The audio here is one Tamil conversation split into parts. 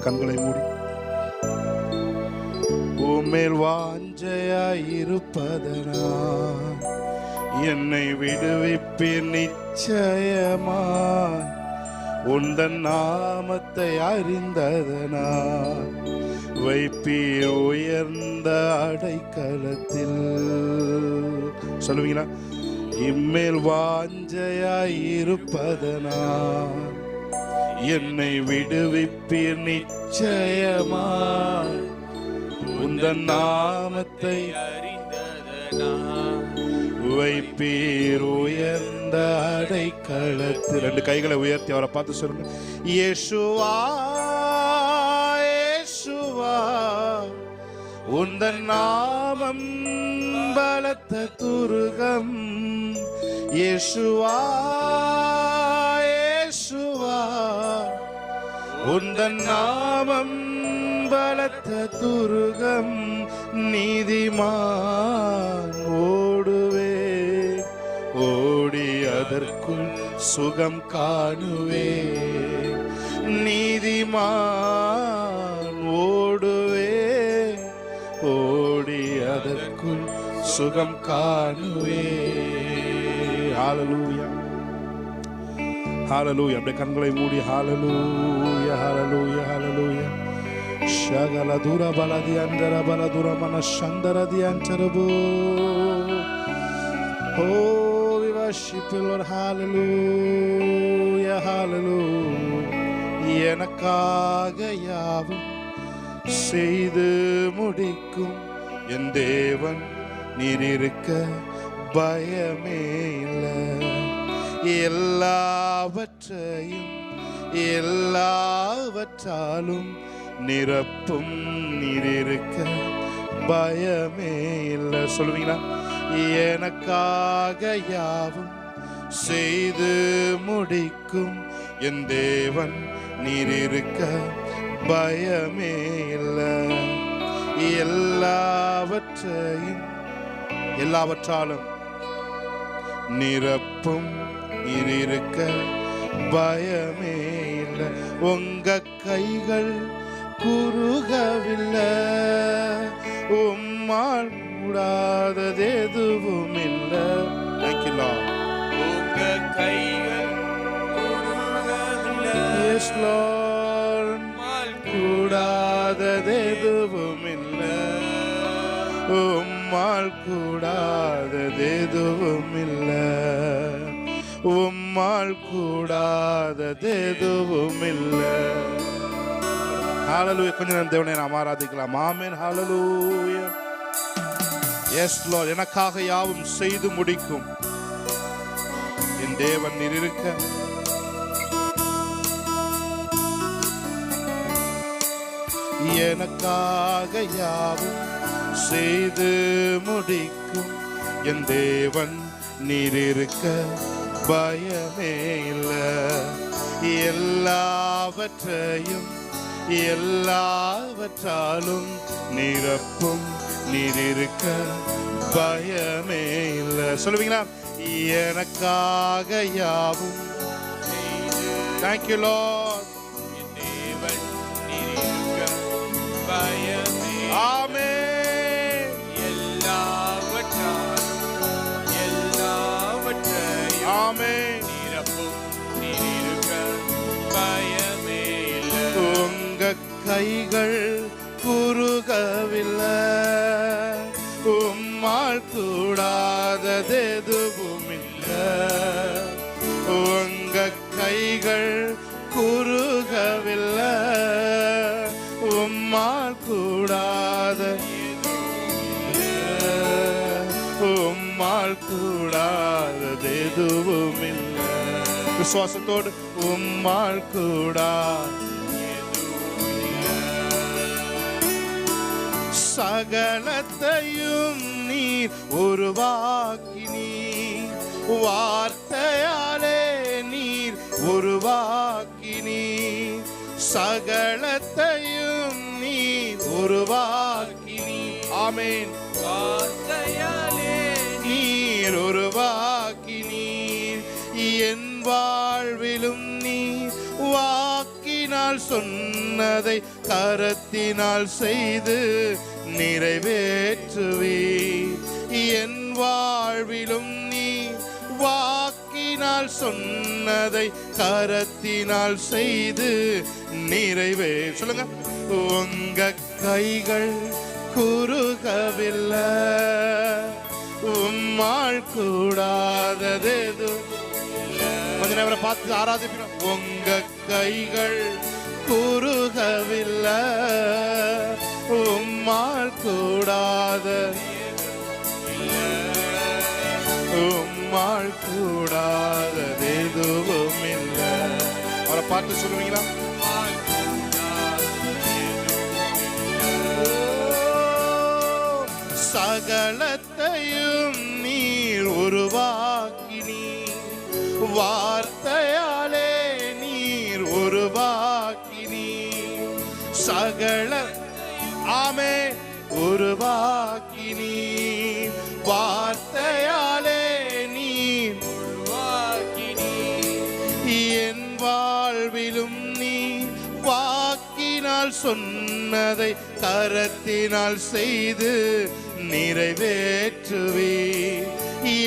கண்களை மூடி. உமேல் வாஞ்சையாயிருப்பதனா? என்னை விடுவிப்பீர் நிச்சயமாய் உந்தன் நாமத்தை அறிந்ததனா? வைப்பிய உயர்ந்த அடைக்கலத்தில். சொல்லுவீங்களா? இம்மேல் வாஞ்சையாயிருப்பதனா? என்னை விடுவிப்பீர் நிச்சயமா? உந்தன் நாமத்தை வைப்பீர் உயர்ந்த அடைக்கலத்தில். ரெண்டு கைகளை உயர்த்தி அவரை பார்த்து சொல்லுங்க. இயேசுவா இயேசுவா உந்தன் நாமம் பலத்த துருகம். இயேசுவா உந்தன் நாமம் பலத்த துருகம் நீதிமான் ஓடுவே. ஓடி அதற்குள் சுகம் காணுவே. நீதிமான் ஓடுவே. ஓடி அதற்குள் சுகம் காணுவே. ஹாலலூயா. ஹாலலூயா. அப்படியே கண்களை மூடி ஹாலலூ. ஹalleluya ஹalleluya ஹalleluya ஷகல துர பலதி அந்தர பல துர மன சந்தர தி அந்தரபு ஓ we worship you Lord. Hallelujah hallelujah. எனக்காக யாவும் செய்து முடிக்கும். என் தேவன் நீர் இருக்க பயமே இல்லை. எல்லாவற்றையும் எல்லாவற்றாலும் நிரப்பும் நீர் இருக்க பயமே இல்லை. சொல்லுவீங்களா? எனக்காக யாவும் செய்து முடிக்கும் என் தேவன் நீர் இருக்க பயமே இல்லை. எல்லாவற்றையும் எல்லாவற்றாலும் நிரப்பும் நீர் இருக்க பயமே இல்லை. உங்க கைகள் குறுகவில்லை. உம்மால் கூடாதது எதுவும் இல்லை. தேங்க்யூலா உங்க கைகள். கூடாதது எதுவும் இல்லை. உம்மால் கூடாதது எதுவும் இல்லை. உம்மால் கூடாதது எதுவும் இல்லை ஹalleluya கொஞ்ச நேரம் தேவனை நாம் ஆராதிக்கலாம். ஆமென் ஹalleluya எஸ் லார்ட் எனக்காக யாவும் செய்து முடிக்கும். என் தேவன் நீர் இருக்க. எனக்காக யாவும் செய்து முடிக்கும். என் தேவன் நீர் இருக்க. பயமே இல்லை. எல்லாவற்றையும் எல்லாவற்றாலும் நிரப்பும் நீர் இருக்க பயமே இல்லை. சொல்லுவீங்களா? எனக்காக யாவும் தேங்க்யூ லார்ட் தேவன் பயமே. ஆமென் எல்லாவற்றையும் நிரப்பும் உங்க கைகள் குறுகவில்லை. உம்மால் கூடாததெதுவும் இல்லை உங்க கைகள் குறுகவில்லை. உம்மால் கூடாத உம்மால் கூடாத எதுவும் இல்லை விசுவாசத்தோடு உம்மால் கூடாத சகலத்தையும் நீர் உருவாக்கினீர். வார்த்தையாலே நீர் உருவாக்கினீர். சகலத்தையும் நீர் உருவாக்கினீர். ஆமென். வார்த்தையாலே நீர் உருவாக்கினீர். என் வாழ்விலும் சொன்னதை கரத்தினால் செய்து நிறைவேற்றுவி என் வாழ்விலும் நீ வாக்கினால் சொன்னதை கரத்தினால் செய்து நிறைவே சொல்லுங்க. உங்க கைகள் குறுகவில்லை. உம்மாள் கூடாதது கொஞ்ச நேரம் பார்த்து ஆராதிக்கிறோம் உங்க கைகள் குறுகவில்லை. உம்மாள் கூடாத. உம்மாள் கூடாதது எதுவும் இல்லை. அவரை பார்த்து சொல்லுவீங்களா? சகலத்தையும் நீர் உருவாக்கினீ வார்த்தையாலே சகல ஆமே உருவாக்கி நீ வார்த்தையாலே நீ என் வாழ்விலும் நீ வாக்கினால் சொன்னதை கரத்தினால் செய்து நிறைவேற்றுவே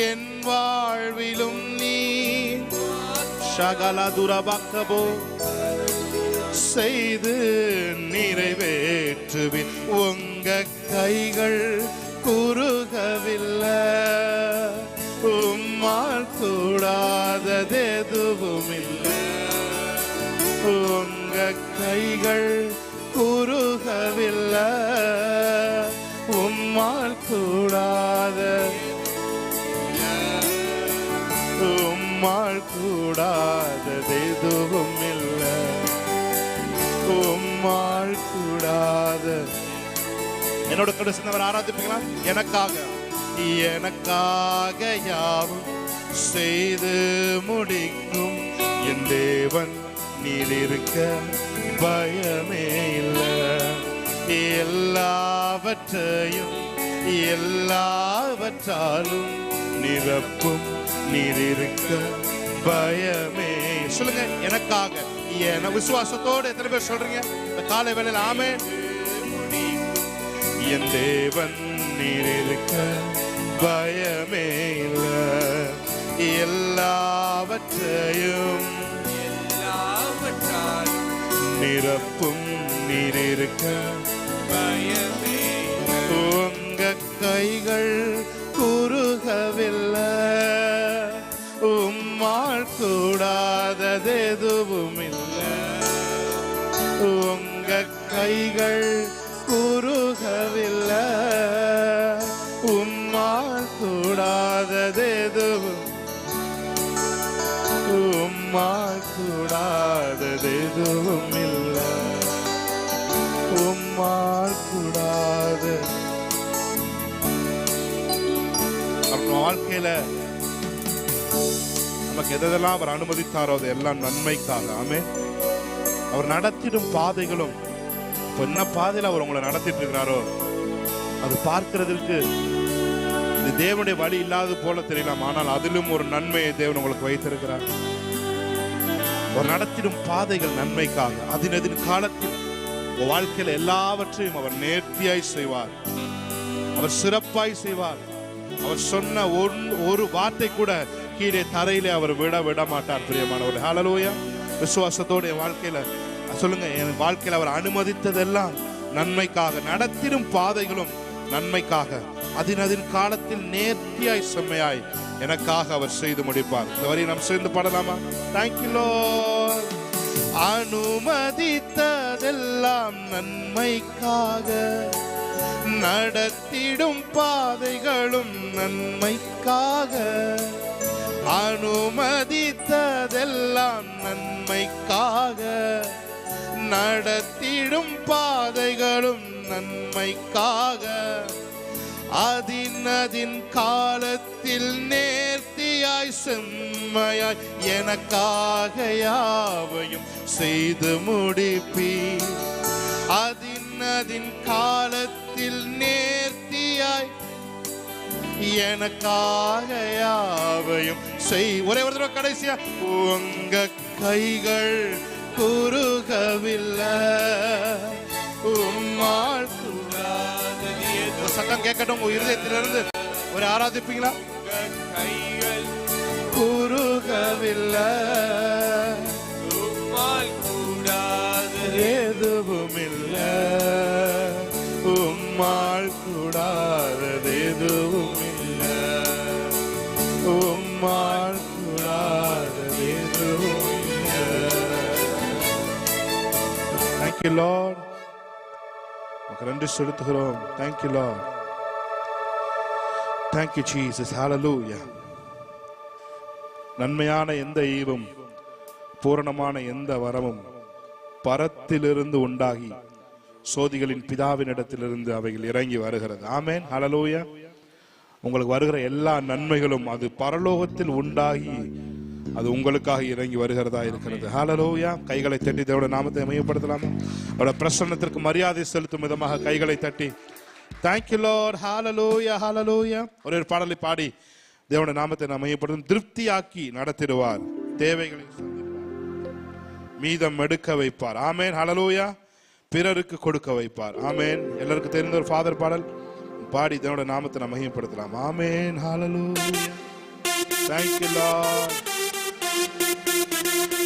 என் வாழ்விலும் நீ சகல துரபக்கபோ. செய்து நிறைவேற்றுவி உங்க கைகள் குறுகவில்லை. உம்மால் கூடாததெதுவும் இல்லை உங்க கைகள் குறுகவில்லை. உம்மால் கூடாத உம்மால் கூடாததெதுவும் கூடாது. என்னோட கூட சேர்ந்தவர் ஆராதிப்பீங்களா? எனக்காக. எனக்காக யாவும் செய்து முடிக்கும். என் தேவன் நீர் இருக்க பயமே இல்லை. எல்லாவற்றையும் எல்லாவற்றாலும் நிரப்பும். நீர் இருக்க பயமே. சொல்லுங்க எனக்காக. என விசுவாசத்தோடு எத்தனை பேர் சொல்றீங்க? இந்த காலை வேலையில் ஆமே என் தேவன் நீர் இருக்க பயமே இல்லை. எல்லாவற்றையும் நிரப்பும் நீர் இருக்க பயமே உங்க கைகள் குறுகவில்லை. உம்மாள் கூடாததேது உங்க கைகள் குறுகவில்லை. உம்மா கூடாதது எதுவும் உம்மாள் இல்லை. உம்மாள் கூடாது. நம்ம வாழ்க்கையில நமக்கு எதெல்லாம் அவர் அனுமதித்தாரோ அது எல்லாம் நன்மைக்காக. ஆமே அவர் நடத்திடும் பாதைகளும் என்ன பாதையில் அவர் உங்களை நடத்திட்டு இருக்கிறாரோ அது பார்க்கிறதுக்கு இந்த தேவனுடைய வழி இல்லாத போல தெரியலாம். ஆனால் அதிலும் ஒரு நன்மையை தேவன் உங்களுக்கு வைத்திருக்கிறார். அவர் நடத்திடும் பாதைகள் நன்மைக்காக அதினதின் காலத்தில் வாழ்க்கையில் எல்லாவற்றையும் அவர் நேர்த்தியாய் செய்வார். அவர் சிறப்பாய் செய்வார். அவர் சொன்ன ஒன்- ஒரு வார்த்தை கூட கீழே தரையிலே அவர் விட விட மாட்டார் பிரியமானவர் ஹலலோயா விசுவாசத்தோடைய என் வாழ்க்கையில சொல்லுங்க என் வாழ்க்கையில் அவர் அனுமதித்ததெல்லாம் நன்மைக்காக நடத்திடும் பாதைகளும் நன்மைக்காக அதினதின் காலத்தில் நேர்த்தியாய் செம்மையாய் எனக்காக அவர் செய்து முடிப்பார். இந்த வரையும் நாம் சேர்ந்து பாடலாமா? தேங்க்யூலோ அனுமதித்ததெல்லாம் நன்மைக்காக நடத்திடும் பாதைகளும் நன்மைக்காக அனுமதித்ததெல்லாம் நன்மைக்காக நடத்திடும் பாதைகளும் நன்மைக்காக. அதின் காலத்தில் நேர்த்தியாய் செம்மையாய் எனக்காக யாவையும் செய்து முடிப்பீ அதின் அதின் காலத்தில் நேர்த்தியாய் எனக்காக யாவையும் செய். ஒரே ஒரு தடவை கடைசியா உங்க கைகள் குறுகவில்லை. ஒரு சத்தம் கேட்கட்டும் உங்க இருதயத்திலிருந்து ஒரு ஆராதிப்பீங்களா? கைகள் குறுகவில்லை. தேங்க்யூ லார்ட் உமக்கு நன்றி செலுத்துகிறோம். Thank you Lord thank you Jesus hallelujah நன்மையான எந்த ஈவும் பூரணமான எந்த வரமும் பரத்திலிருந்து உண்டாகி சோதிகளின் பிதாவின் இடத்திலிருந்து அவைகள் இறங்கி வருகிறது. ஆமேன் ஹalleluya உங்களுக்கு வருகிற எல்லா நன்மைகளும் அது பரலோகத்தில் உண்டாகி அது உங்களுக்காக இறங்கி வருகிறதா இருக்கிறது. ஹalleluya கைகளை தட்டி தேவட நாமத்தை மையப்படுத்தலாமா அவருடைய பிரசன்னத்திற்கு மரியாதை செலுத்தும் விதமாக கைகளை தட்டி. தேங்க்யூ லார்ட் ஹalleluya ஹalleluya ஒரு ஒரு பாடலை பாடி தேவனுடைய நாமத்தை நாம் மையப்படுத்தும் திருப்தியாக்கி நடத்திடுவார். தேவைகளை மீதம் எடுக்க வைப்பார். ஆமேன் ஹalleluya பிறருக்கு கொடுக்க வைப்பார். ஆமேன் எல்லாருக்கும் தெரிந்த ஒரு ஃபாதர் பாடல். பாடி தேவனுடைய நாமத்தை நாம் மகிமைப்படுத்தலாம். ஆமேன் thank you lord.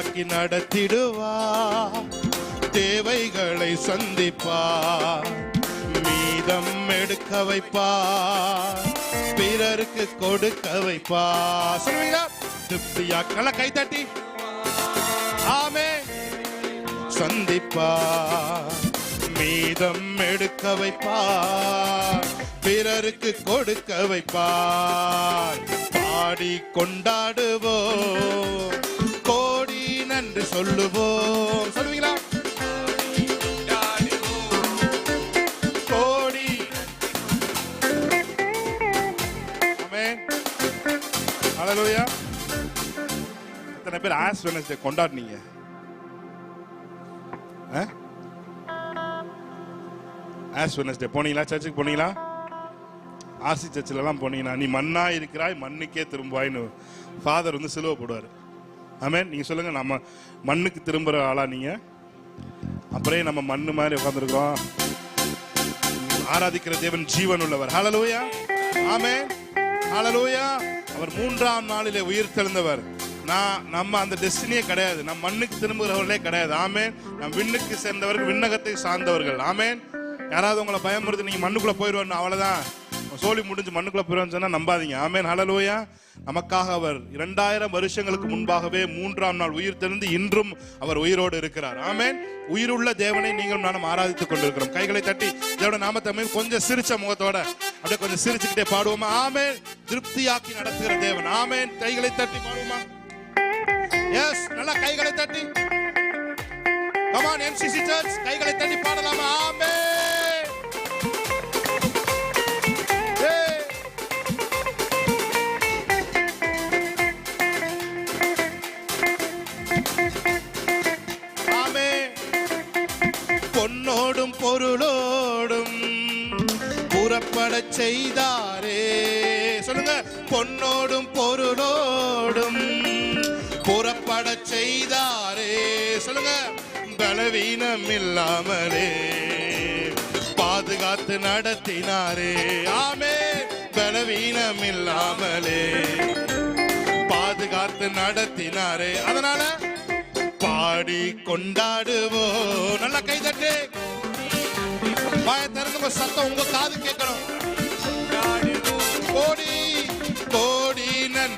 திருப்தியாக்கி நடத்திடுவா. தேவைகளை சந்திப்பா. மீதம் எடுக்க வைப்பா. பிறருக்கு கொடுக்க வைப்பா. சொல்லுவீங்களா? திருப்தியா? கல கை தட்டி. ஆமே சந்திப்பா. மீதம் எடுக்க வைப்பா. பிறருக்கு கொடுக்க வைப்பார் பாடி கொண்டாடுவோம். என்று சொல்லுவோம். சொல்லுவீங்களா? கோடி. ஆமென். எத்தனை பேர் ஆஸ் வெனஸ்டே கொண்டாடுனீங்க. ஆஸ் வெனஸ்டே போனீங்களா? சர்ச்சுக்கு போனீங்களா? ஆர்சி சர்ச்சிலலாம் போனீங்கன்னா நீ மண்ணா இருக்கிறாய் மண்ணுக்கே திரும்புவாய்னு ஃபாதர் வந்து சிலுவை போடுவார். ஆமே நீங்க சொல்லுங்க நம்ம மண்ணுக்கு திரும்புற ஆளா நீங்க? அப்புறம் நம்ம மண்ணு மாதிரி உட்காந்துருக்கோம் ஆராதிக்கிற தேவன் ஜீவன் உள்ளவர். ஹலலூயா ஆமே ஹலலூயா அவர் மூன்றாம் நாளிலே உயிர் தெழுந்தவர். நான் நம்ம அந்த டெஸ்டினியே கிடையாது. நம் மண்ணுக்கு திரும்புகிறவர்களே கிடையாது. ஆமேன். நம் விண்ணுக்கு சேர்ந்தவர்கள் விண்ணகத்தை சார்ந்தவர்கள். ஆமேன். யாராவது உங்களை பயமுறுத்தி நீங்க மண்ணுக்குள்ள போயிடுவான்னு அவ்வளவுதான். சோழி முடிஞ்சு மண்ணுக்குள்ள போயிடுவான்னு சொன்னா நம்பாதீங்க. ஆமே ஹalleluya. நமக்காக அவர் இரண்டாயிரம் வருஷங்களுக்கு முன்பாகவே மூன்றாம் நாள் உயிர் தெரிந்து இன்றும் அவர் உயிரோடு இருக்கிறார். ஆமேன். உயிருள்ள தேவனை நீங்களும் நானும் ஆராதித்துக் கொண்டிருக்கிறோம். கைகளை தட்டி தேவட நாமத்தமே கொஞ்சம் சிரிச்ச முகத்தோட அப்படியே கொஞ்சம் சிரிச்சுக்கிட்டே பாடுவோமா? ஆமேன். திருப்தியாக்கி நடத்துகிற தேவன். ஆமேன். கைகளை தட்டி பாடுவோமா? எஸ் நல்லா கைகளை தட்டி. கமான் எம்சிசி சர்ச் கைகளை தட்டி பாடலாமா? ஆமேன். செய்தாரே. சொல்லுங்க பொன்னோடும் பொருளோடும் புறப்படச் செய்தாரே. சொல்லுங்க பலவீனம் இல்லாமலே பாதுகாத்து நடத்தினாரே. ஆமே பலவீனம் இல்லாமலே பாதுகாத்து நடத்தினாரே. அதனால பாடி கொண்டாடுவோம். நல்ல கை தட்டு. வாய திறந்து சத்தம் உங்க காது கேட்கணும்.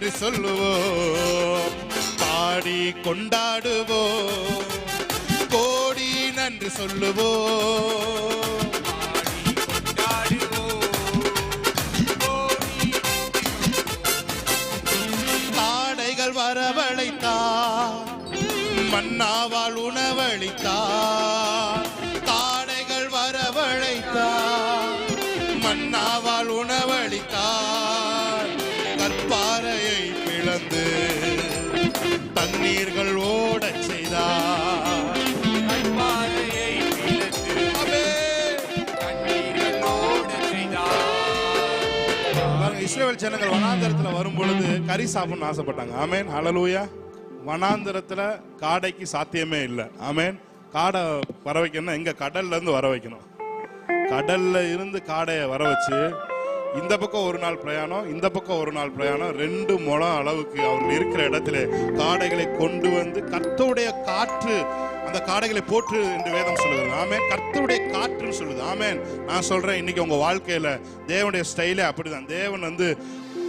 என்று சொல்லுவோம் பாடி கொண்டாடுவோம் கோடி நன்று சொல்லுவோம் வரவழைத்தா மன்னாவால் உணவளித்தார் இஸ்ரேல் ஜனங்கள் வனாந்தரத்தில் வரும் பொழுது கறி சாப்பிடணும்னு ஆசைப்பட்டாங்க. ஆமேன். அழலூயா வனாந்தரத்தில் காடைக்கு சாத்தியமே இல்லை. ஆமேன். காடை வர வைக்கணும்னா எங்க கடல்ல இருந்து வர வைக்கணும் கடல்ல இருந்து காடையை வர வச்சு இந்த பக்கம் ஒரு நாள் பிரயாணம் இந்த பக்கம் ஒரு நாள் பிரயாணம் ரெண்டு முளம் அளவுக்கு அவர்கள் இருக்கிற இடத்துல காடைகளை கொண்டு வந்து கத்தோடைய காற்று அந்த காடைகளை போற்று என்று வேதம் சொல்லுது. ஆமேன். கர்த்தருடைய காற்றுன்னு சொல்லுது. ஆமேன். நான் சொல்றேன் இன்னைக்கு உங்க வாழ்க்கையில தேவனுடைய ஸ்டைலே அப்படிதான். தேவன் வந்து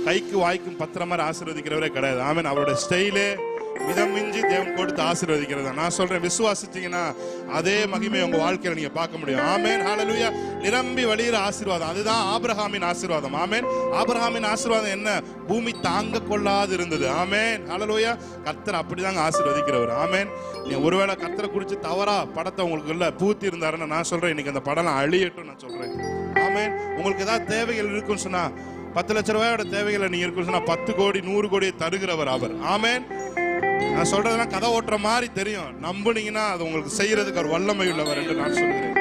கைக்கு வாய்க்கும் பத்திர மாதிரி ஆசீர்வதிக்கிறவரே கிடையாது. ஆமேன். அவருடைய ஸ்டைலே மிதமிஞ்சி தேவன் கொடுத்து ஆசீர்வதிக்கிறது? நான் சொல்றேன் விசுவாசிச்சீங்கன்னா அதே மகிமை உங்க வாழ்க்கையில நீங்க பார்க்க முடியும். ஆமேன் ஹாலலூயா நிரம்பி வழியிற ஆசீர்வாதம். அதுதான் ஆபிரஹாமின் ஆசீர்வாதம். ஆமேன். ஆபிரஹாமின் ஆசீர்வாதம் என்ன? பூமி தாங்க கொள்ளாது இருந்தது ஆமேன் ஹாலலூயா கர்த்தர் அப்படிதாங்க ஆசீர்வதிக்கிறவர். ஆமேன். நீ ஒருவேளை கர்த்தரை குறித்து தவறா படத்தை உங்களுக்கு இல்ல பூத்தி இருந்தாருன்னு நான் சொல்றேன் இன்னைக்கு அந்த படம் அழியட்டும் நான் சொல்றேன். ஆமேன். உங்களுக்கு ஏதாவது தேவைகள் இருக்குன்னு சொன்னா பத்து லட்ச ரூபாயோட தேவைகளை நீங்க இருக்குன்னு சொன்னா பத்து கோடி நூறு கோடியை தருகிறவர் அவர். ஆமேன். நான் சொல்றதெல்லாம் கதை ஓட்டுற மாதிரி தெரியும். நம்புனீங்கன்னா அது உங்களுக்கு செய்யறதுக்கு ஒரு வல்லமை உள்ளவர் என்று நான் சொல்கிறேன்.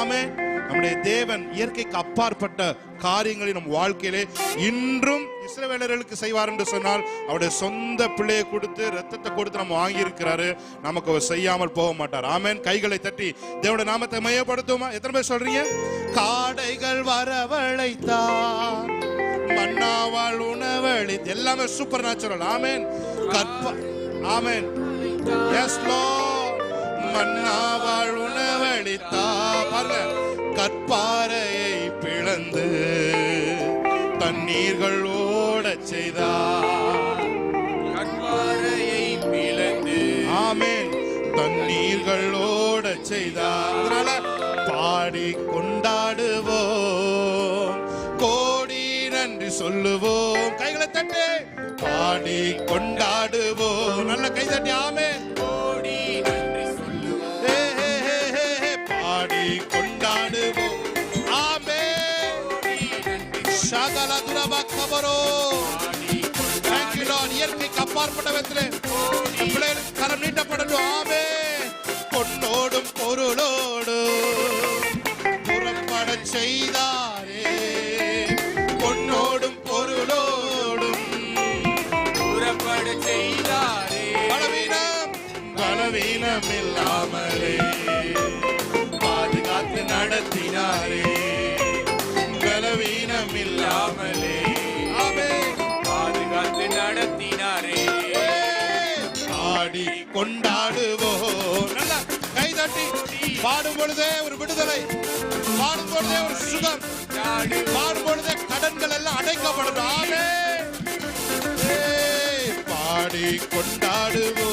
ஆமே நம்முடைய தேவன் இயற்கைக்கு அப்பாற்பட்ட காரியங்களை நம் வாழ்க்கையிலே இன்றும் இஸ்ரவேலர்களுக்கு செய்வார் என்று சொன்னால் அவருடைய சொந்த பிள்ளையை கொடுத்து ரத்தத்தை கொடுத்து நம்ம வாங்கியிருக்கிறாரு. நமக்கு அவர் செய்யாமல் போக மாட்டார். ஆமேன். கைகளை தட்டி தேவனுடைய நாமத்தை மையப்படுத்துமா எத்தனை பேர் சொல்றீங்க? காடைகள் வரவழைத்தார் மன்னாவால் உணவழி எல்லாமே சூப்பர் நேச்சுரல் ஆமேன். கற்ப ஆமென் எஸ் லார்ட் மன்னாவால் உணவளித்தா பாருங்க. கற்பாறையை பிளந்து தண்ணீர்கள் ஓடச் செய்தார் கண்பாறையை பிளந்து ஆமேன். தண்ணீர்கள் ஓடச் செய்தார் அதனால பாடி கொண்டாடுவோம். கோடி நன்றி சொல்லுவோம். கைகளை தட்டு. பாடி கொண்டாடுவோம். நல்ல கை தட்டி ஆமென். கோடி நன்றி சொல்லுவோம். பாடி கொண்டாடுவோம். நன்றி ஷகல துரப கபரோ. you, Lord. இயற்கைக்கு அப்பாற்பட்ட விதத்திலே பிள்ளைகளுக்கு கரம் நீட்டப்படட்டும். ஆமே பொன்னோடும் பொருளோடு புறப்பட செய்தாரே. பாதுகாத்து நடத்தினாரே. பலவீனம் இல்லாமலே பாதுகாத்து நடத்தினாரே. ஆடி கொண்டாடுவோம் நல்லா. கை தட்டி. பாடும் பொழுதே ஒரு விடுதலை. பாடும் பொழுதே ஒரு சுகம். பாடும் பொழுதே கடன்கள் எல்லாம் அடைக்கப்படணும் ஆமே பாடி கொண்டாடுவோம்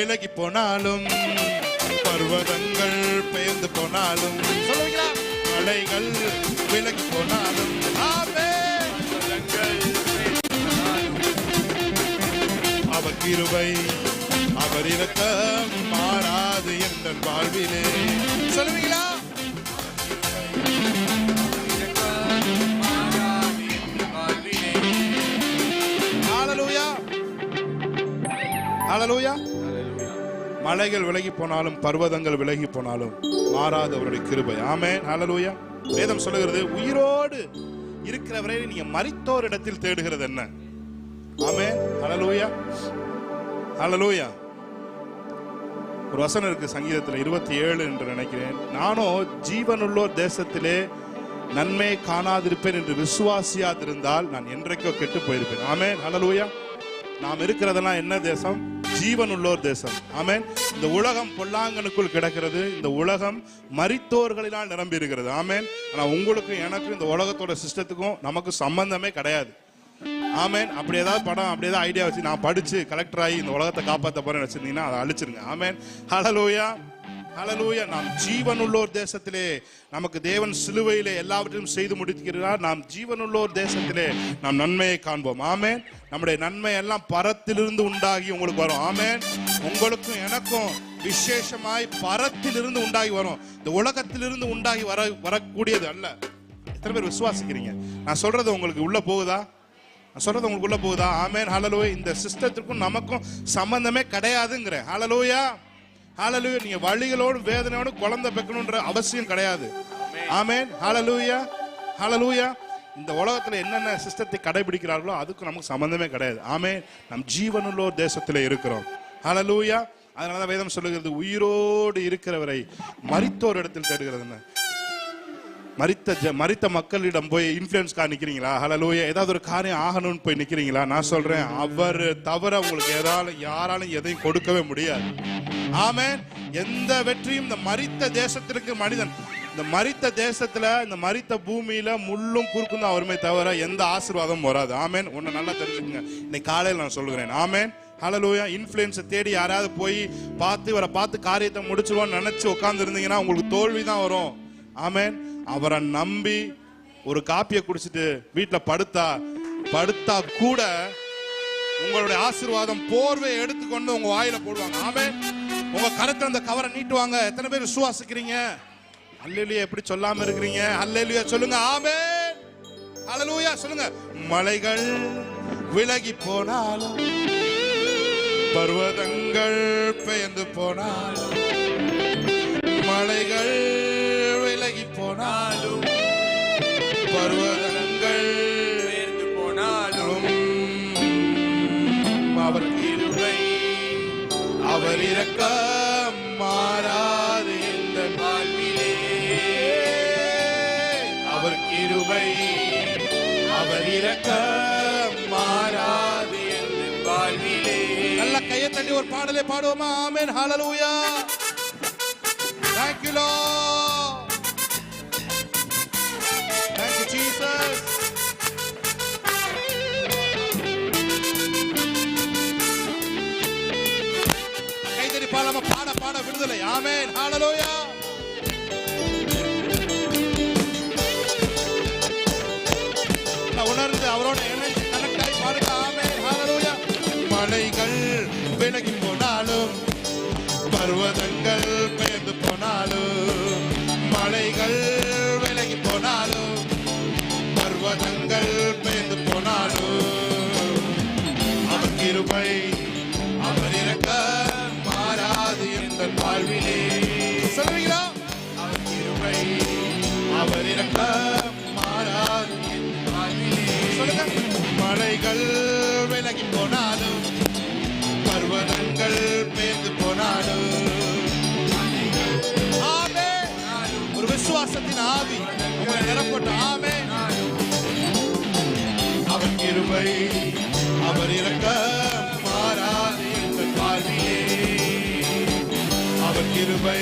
விலகி போனாலும் பர்வதங்கள் பெயர்ந்து போனாலும் மலைகள் விலகி போனாலும் அவர் கிருபை அவர் இரக்கம் மாறாது என்ற வாழ்விலே. சொல்லுவீங்களா Hallelujah. மலைகள் விலகி போனாலும் பர்வதங்கள் விலகி போனாலும் மாறாத அவருடைய கிருபை. ஆமே அலலூயா வேதம் சொல்லுகிறது உயிரோடு இருக்கிறவரை நீங்க மறித்தோர் இடத்தில் தேடுகிறது என்ன? ஆமே அலலூயா அலலூயா ஒரு வசனம் இருக்கு சங்கீதத்தில் இருபத்தி ஏழு என்று நினைக்கிறேன். நானோ ஜீவனுள்ளோர் தேசத்திலே நன்மை காணாதிருப்பேன் என்று விசுவாசியாதிருந்தால் நான் என்றைக்கோ கெட்டு போயிருப்பேன். ஆமே அலலூயா நாம் இருக்கிறதெல்லாம் என்ன தேசம்? ஜீவன் உள்ளோர் தேசம். ஆமேன். இந்த உலகம் பொல்லாங்கனுக்குள் கிடக்கிறது. இந்த உலகம் மறித்தோர்களினால் நிரம்பி இருக்கிறது ஆமேன். ஆனால் உங்களுக்கும் எனக்கும் இந்த உலகத்தோட சிஸ்டத்துக்கும் நமக்கு சம்பந்தமே கிடையாது. ஆமேன். அப்படி ஏதாவது படம் அப்படி ஏதாவது ஐடியா வச்சு நான் படிச்சு கலெக்டர் ஆகி இந்த உலகத்தை காப்பாற்ற போறேன்னு வச்சிருந்தீங்கன்னா அதை அழிச்சிருங்க. ஆமேன். ஹalleluya ஹலலூயா நாம் ஜீவனுள்ளோர் தேசத்திலே நமக்கு தேவன் சிலுவையிலே எல்லாவற்றையும் செய்து முடிக்கிறார் நாம் ஜீவனுள்ளோர் தேசத்திலே நாம் நன்மையை காண்போம். ஆமேன். நம்முடைய நன்மை எல்லாம் பரத்திலிருந்து உண்டாகி உங்களுக்கு வரும். ஆமேன். உங்களுக்கும் எனக்கும் விசேஷமாய் பரத்திலிருந்து உண்டாகி வரும். இந்த உலகத்திலிருந்து உண்டாகி வர வரக்கூடியது அல்ல. எத்தனை பேர் விசுவாசிக்கிறீங்க? நான் சொல்றது உங்களுக்கு உள்ள போகுதா? நான் சொல்றது உங்களுக்கு உள்ள போகுதா? ஆமேன். ஹலலோய் இந்த சிஸ்டத்துக்கும் நமக்கும் சம்பந்தமே கிடையாதுங்கிறேன் ஹலலோயா ஹalleluya நீங்க வழிகளோடு வேதனையோடு குழந்தை பெக்கணுன்ற அவசியம் கிடையாது. ஆமேன் ஹalleluya ஹalleluya இந்த உலகத்துல என்னென்ன சிஸ்டத்தை கடைபிடிக்கிறார்களோ அதுக்கும் நமக்கு சம்பந்தமே கிடையாது. ஆமேன் நம் ஜீவனுள்ளோர் தேசத்துல இருக்கிறோம். ஹalleluya அதனால தான் வேதம் சொல்லுகிறது உயிரோடு இருக்கிறவரை மரித்தோர் இடத்தில் தேடுகிறது மரித்த ஜ- மரித்த மக்களிடம் போய் இன்ஃப்ளூயன்ஸ் கா நிக்கிறீங்களா? ஹalleluya ஏதாவது ஒரு காரியம் ஆகணும்னு போய் நிக்கிறீங்களா? நான் சொல்றேன் அவர் தவிர உங்களுக்கு ஏதாலும் யாராலும் எதையும் கொடுக்கவே முடியாது. ஆமேன். எந்த வெற்றியும் இந்த மரித்த தேசத்திற்கு மனிதன். இந்த மரித்த தேசத்துல இந்த மரித்த பூமியில முள்ளும் குறுக்கும் தான் வருமே தவிர எந்த ஆசீர்வாதமும் வராது. ஆமேன். ஒன்னு நல்லா தெரிஞ்சுக்கங்க. இன்னைக்கு காலையில் நான் சொல்கிறேன் ஆமேன். ஹலலூயா இன்ஃப்ளூயன்ஸை தேடி யாராவது போய் பார்த்து இவரை பார்த்து காரியத்தை முடிச்சிருவோம்னு நினைச்சு உட்காந்துருந்தீங்கன்னா உங்களுக்கு தோல்வி தான் வரும். ஆமேன். அவரை நம்பி ஒரு காப்பியை குடிச்சிட்டு வீட்டில் படுத்தா படுத்தா கூட உங்களுடைய ஆசீர்வாதம் போர்வை எடுத்துக்கொண்டு உங்க வாயில போடுவாங்க. ஆமேன். உங்க கரத்துல அந்த கவரை நீட்டுவாங்க. எத்தனை பேர் விசுவாசிக்கிறீங்க? அல்லேலூயா எப்படி சொல்லாம இருக்கிறீங்க. அல்லேலூயா சொல்லுங்க. ஆமே அல்லேலூயா சொல்லுங்க. மலைகள் விலகி போனாலும் பர்வதங்கள் பெயர்ந்து போனாலும் மலைகள் விலகி போனாலும் பர்வதங்கள் அவர் இரக்கம் மாறாது இந்த வாழ்விலே அவர் கிருபை அவர் இரக்கம் மாறாது என் வாழ்விலே நல்ல கையை தட்டி ஒரு பாடலை பாடுவோமா? ஆமேன். ஹாலலூயா தேங்க்யூ you ஆமென் ஹalleluya உணர்ந்து அவரோட இணைந்து கனெக்ட் பாருங்க. ஆமேன் ஆமென் ஹalleluya மலைகள் விலகி போனாலும் பர்வதங்கள் பெயர்ந்து போனாலும் மலைகள் விலகி போனாலும் பர்வதங்கள் பெயர்ந்து போனாலும் அவர் கிருபை அவர் இறக்க எந்த வாழ்விலே சொல்லுவீங்களா அவர் கிருபை அவர் இறக்க மாறாது சொல்லுங்க. மலைகள் விலகி போனாலும் பர்வதங்கள் பெயர்ந்து போனாலும். ஆமென். ஒரு விசுவாசத்தின் ஆவி உங்களை நிரப்பட்ட ஆமே அவர் கிருபை அவர் இறக்க. கிருபை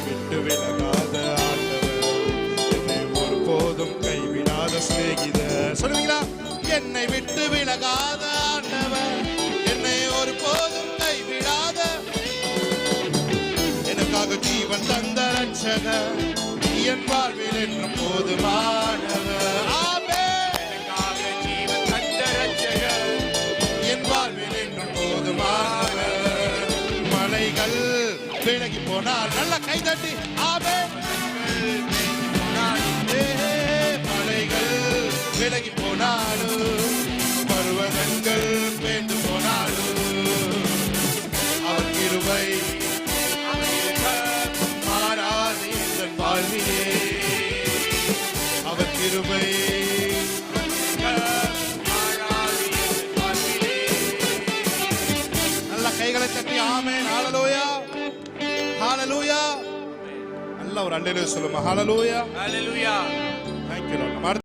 விட்டு விலகாத ஆண்டவர் என்னை கைவிடாத சிநேகிதர். சொல்லுவீங்களா? என்னை விட்டு விலகாத ஆண்டவர் என்னை ஒரு போதும் கைவிடாத. எனக்காக ஜீவன் தந்த ரட்சக என் வாழ்வில் என்றும் போதுமா விலகி போனால் நல்ல கைதட்டி ஆமே விலகி போனாலும். ஹalleluya நல்ல ஒரு அல்லேலூயா சொல்லுமா ஹalleluya Hallelujah.